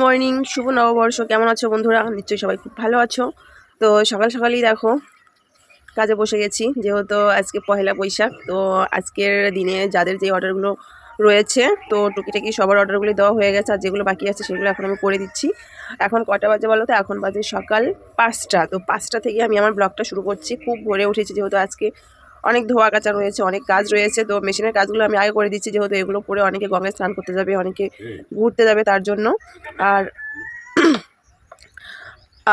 Morning শুভ নববর্ষ, কেমন আছো বন্ধুরা? নিশ্চয়ই সবাই খুব ভালো আছো। তো সকাল সকালই দেখো, কাজে বসে গেছি, যেহেতু আজকে পহেলা বৈশাখ, তো আজকের দিনে যাদের যে অর্ডারগুলো রয়েছে, তো টুকিটাকি সবার অর্ডারগুলি দেওয়া হয়ে গেছে, আর যেগুলো বাকি আছে সেগুলো এখন আমি করে দিচ্ছি। এখন কটা বাজে বলো তো? এখন বাজে সকাল পাঁচটা। তো পাঁচটা থেকে আমি আমার ব্লগটা শুরু করছি। খুব ভরে উঠেছি, যেহেতু আজকে অনেক ধোয়া কাচা রয়েছে, অনেক কাজ রয়েছে। তো মেশিনের কাজগুলো আমি আগে করে দিচ্ছি, যেহেতু এগুলো করে অনেকে গঙ্গায় স্নান করতে যাবে, অনেকে ঘুরতে যাবে তার জন্য। আর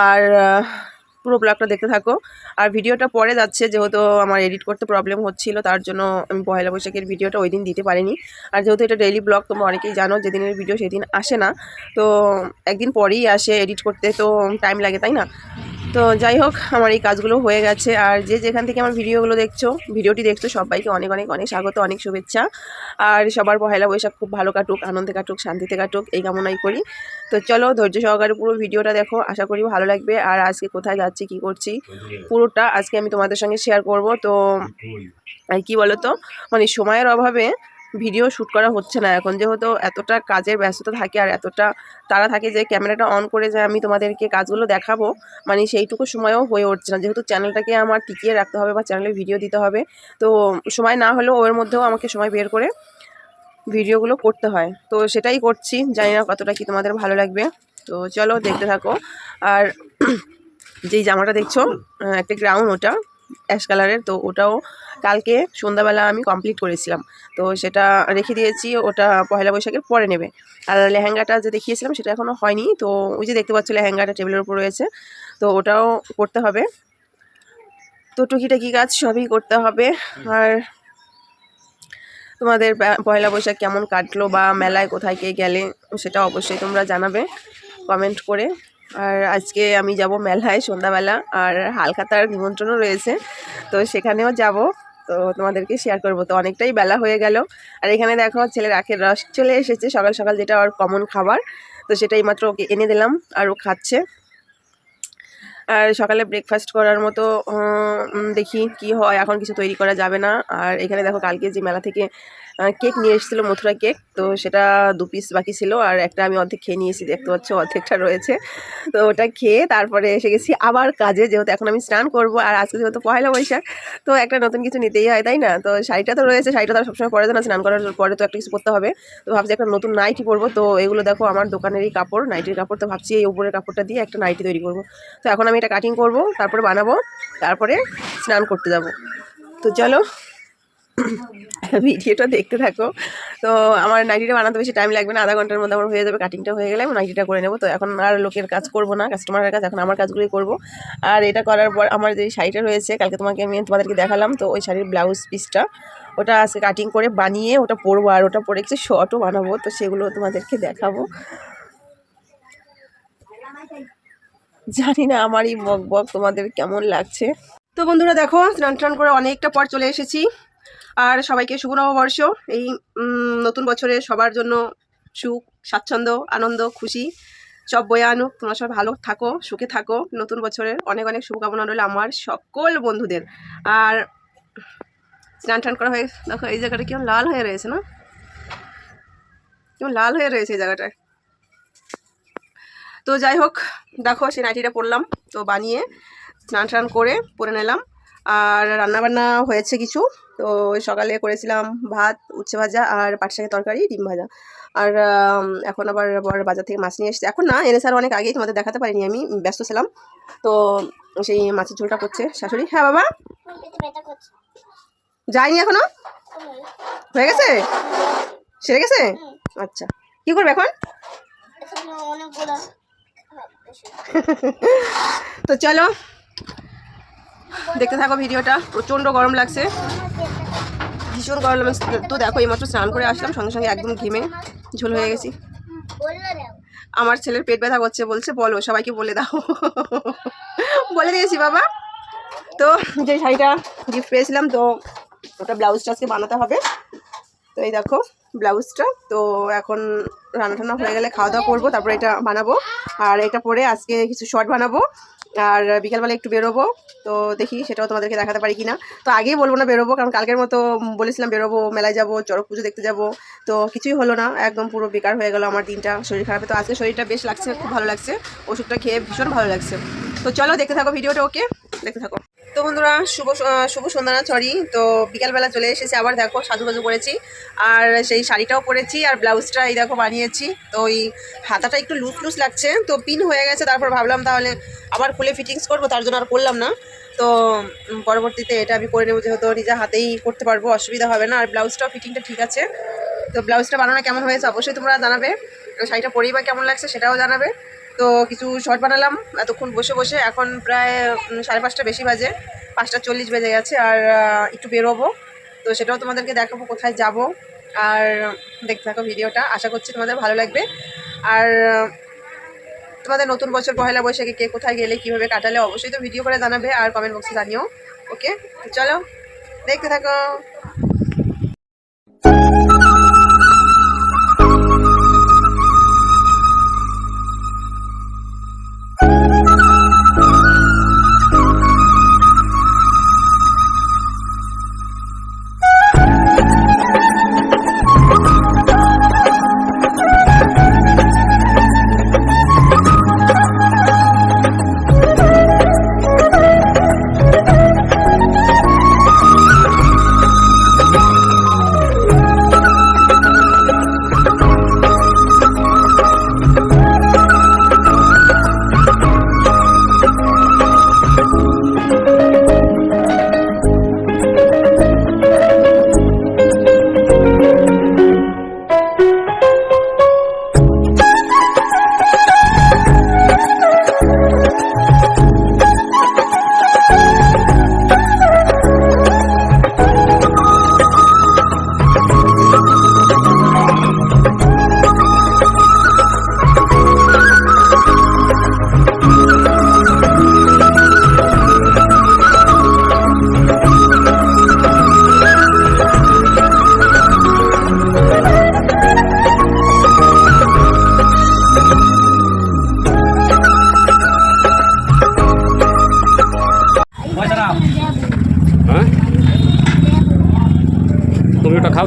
আর পুরো ব্লগটা দেখতে থাকো। আর ভিডিওটা পরে যাচ্ছে, যেহেতু আমার এডিট করতে প্রবলেম হচ্ছিল, তার জন্য আমি পয়লা বৈশাখের ভিডিওটা ওই দিন দিতে পারিনি। আর যেহেতু এটা ডেইলি ব্লগ তোমরা অনেকেই জানো যেদিনের ভিডিও সেদিন আসে না। তো একদিন পরেই আসে এডিট করতে, তো টাইম লাগে, তাই না? তো যাই হোক আমার এই কাজগুলো হয়ে গেছে। আর যে যেখান থেকে আমার ভিডিওগুলো দেখছ ভিডিওটি দেখছ সবাইকে অনেক অনেক অনেক স্বাগত অনেক শুভেচ্ছা। আর সবার পহেলা বৈশাখ খুব ভালো কাটুক আনন্দে কাটুক শান্তিতে কাটুক এই কামনাই করি। তো চলো ধৈর্য সহকারে পুরো ভিডিওটা দেখো আশা করি ভালো লাগবে। আর আজকে কোথায় যাচ্ছি কি করছি পুরোটা আজকে আমি তোমাদের সঙ্গে শেয়ার করব। তো আর কি বলো তো মানে সময়ের অভাবে ভিডিও শ্যুট করা হচ্ছে না। এখন যেহেতু এতটা কাজের ব্যস্ততা থাকে আর এতটা তারা থাকে যে ক্যামেরাটা অন করে যে আমি তোমাদেরকে কাজগুলো দেখাবো মানে সেইটুকু সময়ও হয়ে উঠছে না। যেহেতু চ্যানেলটাকে আমার টিকিয়ে রাখতে হবে বা চ্যানেলে ভিডিও দিতে হবে, তো সময় না হলেও ওর মধ্যেও আমাকে সময় বের করে ভিডিওগুলো করতে হয়। তো সেটাই করছি, জানি না কতটা কি তোমাদের ভালো লাগবে। তো চলো দেখতে থাকো। আর যেই জামাটা দেখছ একটা গ্রাউন্ড ওটা। অ্যাশ কালারের, তো ওটাও কালকে সন্ধ্যাবেলা আমি কমপ্লিট করেছিলাম। তো সেটা রেখে দিয়েছি, ওটা পয়লা বৈশাখের পরে নেবে। আর লেহেঙ্গাটা যে দেখিয়েছিলাম সেটা এখনও হয়নি, তো ওই যে দেখতে পাচ্ছ লেহেঙ্গাটা টেবিলের উপর রয়েছে, তো ওটাও করতে হবে। তো টুকিটাকি কাজ সবই করতে হবে। আর তোমাদের পয়লা বৈশাখ কেমন কাটলো বা মেলায় কোথায় কে গেলে সেটা অবশ্যই তোমরা জানাবে কমেন্ট করে। আর আজকে আমি যাব মেলায় সন্ধ্যাবেলা, আর হালখাতার নিমন্ত্রণও রয়েছে, তো সেখানেও যাব, তো তোমাদেরকে শেয়ার করব। তো অনেকটাই বেলা হয়ে গেল, আর এখানে দেখো ছেলের আখের রস চলে এসেছে, সকাল সকাল যেটা ওর কমন খাবার, তো সেটাই মাত্র ওকে এনে দিলাম, আর ও খাচ্ছে। আর সকালে ব্রেকফাস্ট করার মতো দেখি কি হয়, এখন কিছু তৈরি করা যাবে না, আর এখানে দেখো কালকে যে মেলা থেকে কেক নিয়ে এসেছিল মথুরা কেক তো সেটা দু পিস বাকি ছিল আর একটা আমি অর্ধেক খেয়ে নিয়েছি, দেখতে পাচ্ছ অর্ধেকটা রয়েছে। তো ওটা খেয়ে তারপরে এসে গেছি আবার কাজে, যেহেতু এখন আমি স্নান করব আর আজকে যেহেতু পয়লা বৈশাখ, তো একটা নতুন কিছু নিতেই হয়, তাই না? তো শাড়িটা তো রয়েছে, শাড়িটা তো সবসময় পরে না স্নান করার পরে তো একটা কিছু করতে হবে। তো ভাবছি একটা নতুন নাইটি পরবো, তো এগুলো দেখো আমার দোকানেরই কাপড় নাইটির কাপড় তো ভাবছি এই উপরের কাপড়টা দিয়ে একটা নাইটি তৈরি করব। তো এখন আমি এটা কাটিং করব, তারপরে বানাবো, তারপরে স্নান করতে যাব। তো চলো ভিডিওটা দেখতে থাকো। তো আমার নাইটিটা বানাতে বেশি টাইম লাগবে না, আধা ঘণ্টার মধ্যে আমার হয়ে যাবে কাটিংটা হয়ে গেলে আমি নাইটিটা করে নেব। তো এখন আর লোকের কাজ করব না কাস্টমারের কাজ, এখন আমার কাজগুলোই করব। আর এটা করার পর আমার যে শাড়িটা রয়েছে, কালকে তোমাকে আমি তোমাদেরকে দেখালাম, তো ওই শাড়ির ব্লাউজ পিসটা ওটা আজকে কাটিং করে বানিয়ে ওটা পরবো আর ওটা পরে কিছু শর্টও বানাবো, তো সেগুলো তোমাদেরকে দেখাবো। জানি না আমার এই বক বক তোমাদের কেমন লাগছে। তো বন্ধুরা দেখো স্নান টান করে অনেকটা পর চলে এসেছি। আর সবাইকে শুভ নববর্ষ। এই নতুন বছরে সবার জন্য সুখ, স্বাচ্ছন্দ্য, আনন্দ, খুশি, সব বয়ে আনুক। তোমরা সবাই ভালো থাকো, সুখে থাকো। নতুন বছরের অনেক অনেক শুভকামনা রইল আমার সকল বন্ধুদের। আর স্নান টান করা হয়ে, দেখো এই জায়গাটা কেমন লাল হয়ে রয়েছে না? কেমন লাল হয়ে রয়েছে এই জায়গাটায়। তো যাই হোক, দেখো সেই নাইটিটা পরলাম, তো বানিয়ে স্নান টান করে পরে নিলাম। আর রান্নাবান্না হয়েছে কিছু। তো ওই সকালে করেছিলাম ভাত উচ্ছে ভাজা আর পাট শাকের তরকারি ডিম ভাজা। আর এখন আবার বড় বাজার থেকে মাছ নিয়ে এসেছে। এখন না এনে স্যার অনেক আগেই তোমাদের দেখাতে পারিনি আমি ব্যস্ত ছিলাম। তো সেই মাছের ঝোলটা করছে শাশুড়ি। হ্যাঁ বাবা? যায়নি এখনও? হয়ে গেছে? সেরে গেছে? আচ্ছা। কি করবে এখন? তো চলো। দেখতে থাকো ভিডিওটা, প্রচণ্ড গরম লাগছে। ভীষণ গরম লাগছে। তো দেখো, এইমাত্র স্নান করে আসলাম, সঙ্গে সঙ্গে একদম ঘেমে ঝোল হয়ে গেছি। আমার ছেলের পেট ব্যথা করছে, বলছে, বলো, সবাইকে বলে দাও। বলে দিয়েছি, বাবা। তো যে শাড়িটা গিফট পেয়েছিলাম, তো ওটা ব্লাউজটা আজকে বানাতে হবে। তো এই দেখো, ব্লাউজটা। তো এখন রান্না টান্না হয়ে গেলে খাওয়া দাওয়া করব, তারপরে এটা বানাবো। আর এটা পরে আজকে কিছু শর্ট বানাবো। আর বিকালবেলা একটু বেরোবো। তো দেখি সেটাও তোমাদেরকে দেখাতে পারি কি না তো আগেই বলব না বেরোবো, কারণ কালকের মতো বলেছিলাম বেরোবো, মেলায় যাব, চড়ক পুজো দেখতে যাব। তো কিছুই হলো না, একদম পুরো বেকার হয়ে গেল আমার দিনটা, শরীর খারাপে। তো আজকে শরীরটা বেশ লাগছে, খুব ভালো লাগছে। ওষুধটা খেয়ে ভীষণ ভালো লাগছে। তো চলো দেখতে থাকো ভিডিওটা, ওকে? দেখতে থাকো। তো বন্ধুরা, শুভ শুভ সন্ধ্যা সরি তো বিকালবেলা চলে এসেছি, আবার দেখো সাজুবাজু করেছি। আর সেই শাড়িটাও পরেছি, আর ব্লাউজটা এই দেখো বানিয়েছি। তো ওই হাতাটা একটু লুজ লুজ লাগছে, তো পিন হয়ে গেছে, তারপর ভাবলাম তাহলে আবার খুলে ফিটিংস করব, তার জন্য আর করলাম না। তো পরবর্তীতে এটা আমি করে নেব, যেহেতু নিজে হাতেই করতে পারব, অসুবিধা হবে না। আর ব্লাউজটাও ফিটিংটা ঠিক আছে। তো ব্লাউজটা বানানো কেমন হয়েছে, অবশ্যই তোমরা জানাবে। শাড়িটা পরেই বা কেমন লাগছে, সেটাও জানাবে। তো কিছু শর্ট বানালাম। এতক্ষণ বসে বসে এখন প্রায় সাড়ে পাঁচটা বেশি বাজে। পাঁচটা চল্লিশ বেজে গেছে আর একটু বেরোবো। তো সেটাও তোমাদেরকে দেখাবো কোথায় যাব। আর দেখতে থাকো ভিডিওটা। আশা করছি তোমাদের ভালো লাগবে। আর তোমাদের নতুন বছর পহেলা বৈশাখে কে কোথায় গেলে, কীভাবে কাটালে, অবশ্যই তো ভিডিও করে জানাবে আর কমেন্ট বক্সে জানিও। ওকে চলো, দেখতে থাকো।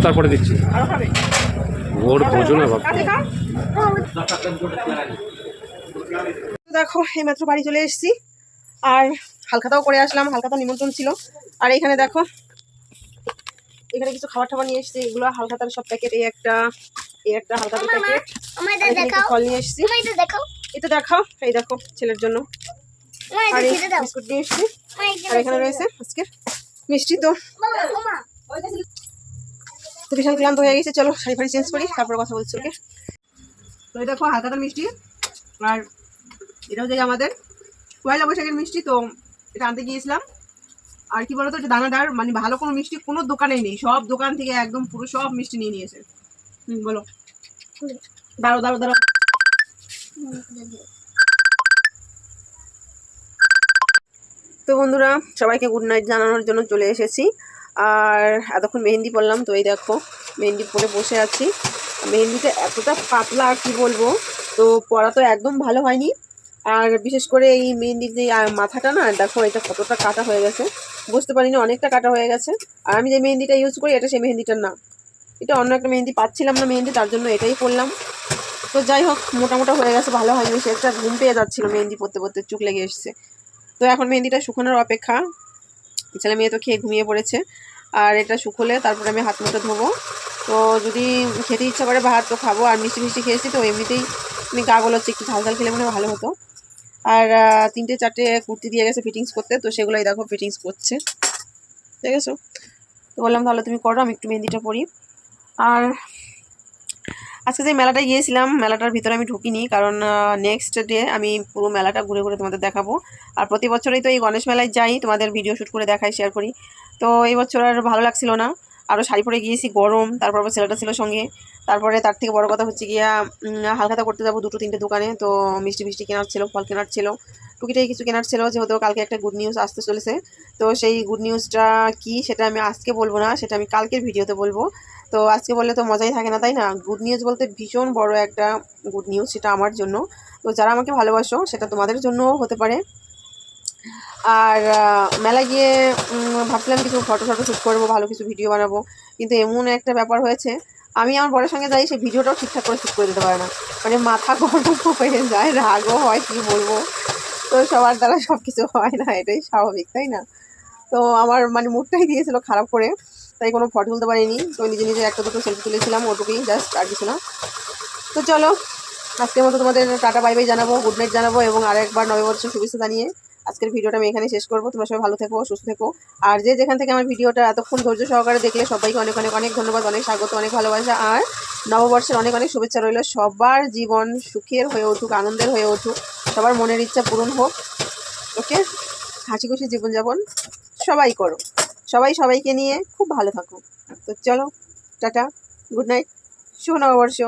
তারপরে দিচ্ছি। ওর বোঝো না বাবা দেখো এই মাত্র বাড়ি চলে এসেছি। আর হালখাতাও করে আসলাম হালখাতা নিমন্ত্রণ ছিল। আর এখানে দেখো এখানে কিছু খাবার টাবার নিয়ে এসেছি। এগুলো হালখাতার সব প্যাকেট এই একটা এই একটা হালখাতার প্যাকেট ফল নিয়ে এসেছি। এটা দেখাও। এই দেখো ছেলের জন্য। আমার আর এই বিস্কুট নিয়ে এসেছি। আর এখানে রয়েছে আজকে মিষ্টি তো তো ভীষণ ক্লান্ত হয়ে গেছে চলো শাড়ি ফাড়ি চেঞ্জ করি তারপর কথা বলছি ওকে তো এই দেখো হালখাতা মিষ্টি আর এটা হচ্ছে আমাদের পয়লা বৈশাখের মিষ্টি তো এটা আনতে গিয়েছিলাম। আর কি বলতো এটা দানাদার মানে ভালো কোনো মিষ্টি কোনো দোকানেই নেই সব দোকান থেকে একদম পুরো সব মিষ্টি নিয়ে নিয়েছে। হুম বলো। দাঁড়ো দাঁড়ো দাঁড়ো তো বন্ধুরা সবাইকে গুড নাইট জানানোর জন্য চলে এসেছি। আর এতক্ষণ মেহেন্দি পরলাম, তো এই দেখো, মেহেন্দি পরে বসে আছি। মেহেন্দিটা এতটা পাতলা, আর কি বলব? তো পরা তো একদম ভালো হয়নি। আর বিশেষ করে এই মেহেন্দির যে মাথাটা না, দেখো, এটা কতটা কাটা হয়ে গেছে। বুঝতে পারিনি, অনেকটা কাটা হয়ে গেছে। আর আমি যে মেহেন্দিটা ইউজ করি, এটা সেই মেহেন্দিটার না। এটা অন্য একটা মেহেন্দি পাচ্ছিলাম না মেহেন্দি, তার জন্য এটাই করলাম তো যাই হোক, মোটামোটা হয়ে গেছে, ভালো হয়নি। সে একটা ঘুম পেয়ে যাচ্ছিল মেহেন্দি পরতে পরতে, চুক লেগে এসছে। তো এখন মেহেন্দিটা শুকানোর অপেক্ষা। ছেলে মেয়ে তো খেয়ে ঘুমিয়ে পড়েছে। আর এটা শুকোলে তারপরে আমি হাত মুখটা ধোবো। তো যদি খেতে ইচ্ছা করে ভাত তো খাব আর মিষ্টি মিষ্টি খেয়েছি, তো এমনিতেই আমি গা হচ্ছে একটু ঝাল ঝাল খেলে মনে ভালো হতো। আর তিনটে চারটে কুর্তি দিয়ে গেছে ফিটিংস করতে, তো সেগুলোই দেখো ফিটিংস করছে। ঠিক আছে তো বললাম তাহলে তুমি করো, আমি একটু মেহেন্দিটা পরি। আর আজকে যে মেলাটায় গিয়েছিলাম, মেলাটার ভিতরে আমি ঢুকিনি, কারণ নেক্সট ডে আমি পুরো মেলাটা ঘুরে ঘুরে তোমাদের দেখাবো। আর প্রতি বছরই তো এই গণেশ মেলায় যাই, তোমাদের ভিডিও শ্যুট করে দেখাই শেয়ার করি। তো এই বছর আর ভালো লাগছিল না। আরও শাড়ি পরে গিয়েছি, গরম, তারপর ছেলেটা ছিল সঙ্গে। তারপরে তার থেকে বড় কথা হচ্ছে গিয়া হালখাতা করতে যাব দুটো তিনটে দোকানে। তো মিষ্টি মিষ্টি কেনার ছিল, ফল কেনার ছিল টুকিটাই কিছু কেনার ছিল, যেহেতু কালকে একটা গুড নিউজ আসতে চলেছে। তো সেই গুড নিউজটা কি সেটা আমি আজকে বলব না, সেটা আমি কালকের ভিডিওতে বলব। তো আজকে বললে তো মজাই থাকে না, তাই না? গুড নিউজ বলতে ভীষণ বড় একটা গুড নিউজ সেটা আমার জন্য। তো যারা আমাকে ভালোবাসো, সেটা তোমাদের জন্যও হতে পারে। আর মেলা গিয়ে ভাবছিলাম কিছু ফটো ফটো শ্যুট করব, ভালো কিছু ভিডিও বানাবো। কিন্তু এমন একটা ব্যাপার হয়েছে, আমি আমার বরের সঙ্গে যাই সেই ভিডিওটাও ঠিকঠাক করে শ্যুট করে দিতে পারে না। মানে মাথা গরম হয়ে যায়, রাগও হয়, কি বলব? তো সবার দ্বারা সব কিছু হয় না, এটাই স্বাভাবিক, তাই না? তো আমার মানে মুডটাই দিয়েছিল খারাপ করে, তাই কোনো ফটো তুলতে পারিনি। তো নিজে নিজে একটা দুটো সেলফি তুলেছিলাম, ওটুকুই জাস্ট আর কিছু না। তো চলো, আজকের মতো তোমাদের টাটা বাই বাই জানাব গুড নাইট জানাব, এবং আরেকবার নববর্ষ শুভেচ্ছা জানিয়ে আজকের ভিডিওটা আমি এখানে শেষ করব। তোমরা সবাই ভালো থেকো, সুস্থ থেকো। আর যে যেখান থেকে আমার ভিডিওটা এতক্ষণ ধৈর্য সহকারে দেখলে সবাইকে অনেক অনেক অনেক ধন্যবাদ, অনেক স্বাগত, অনেক ভালোবাসা। আর নববর্ষের অনেক অনেক শুভেচ্ছা রইল। সবার জীবন সুখের হয়ে উঠুক, আনন্দের হয়ে উঠুক, সবার মনের ইচ্ছা পূরণ হোক, ওকে? হাসি খুশি জীবনযাপন সবাই করো। সবাই সবাইকে নিয়ে খুব ভালো থাকো। তো চলো, টাটা, গুড নাইট, শুভ নববর্ষ।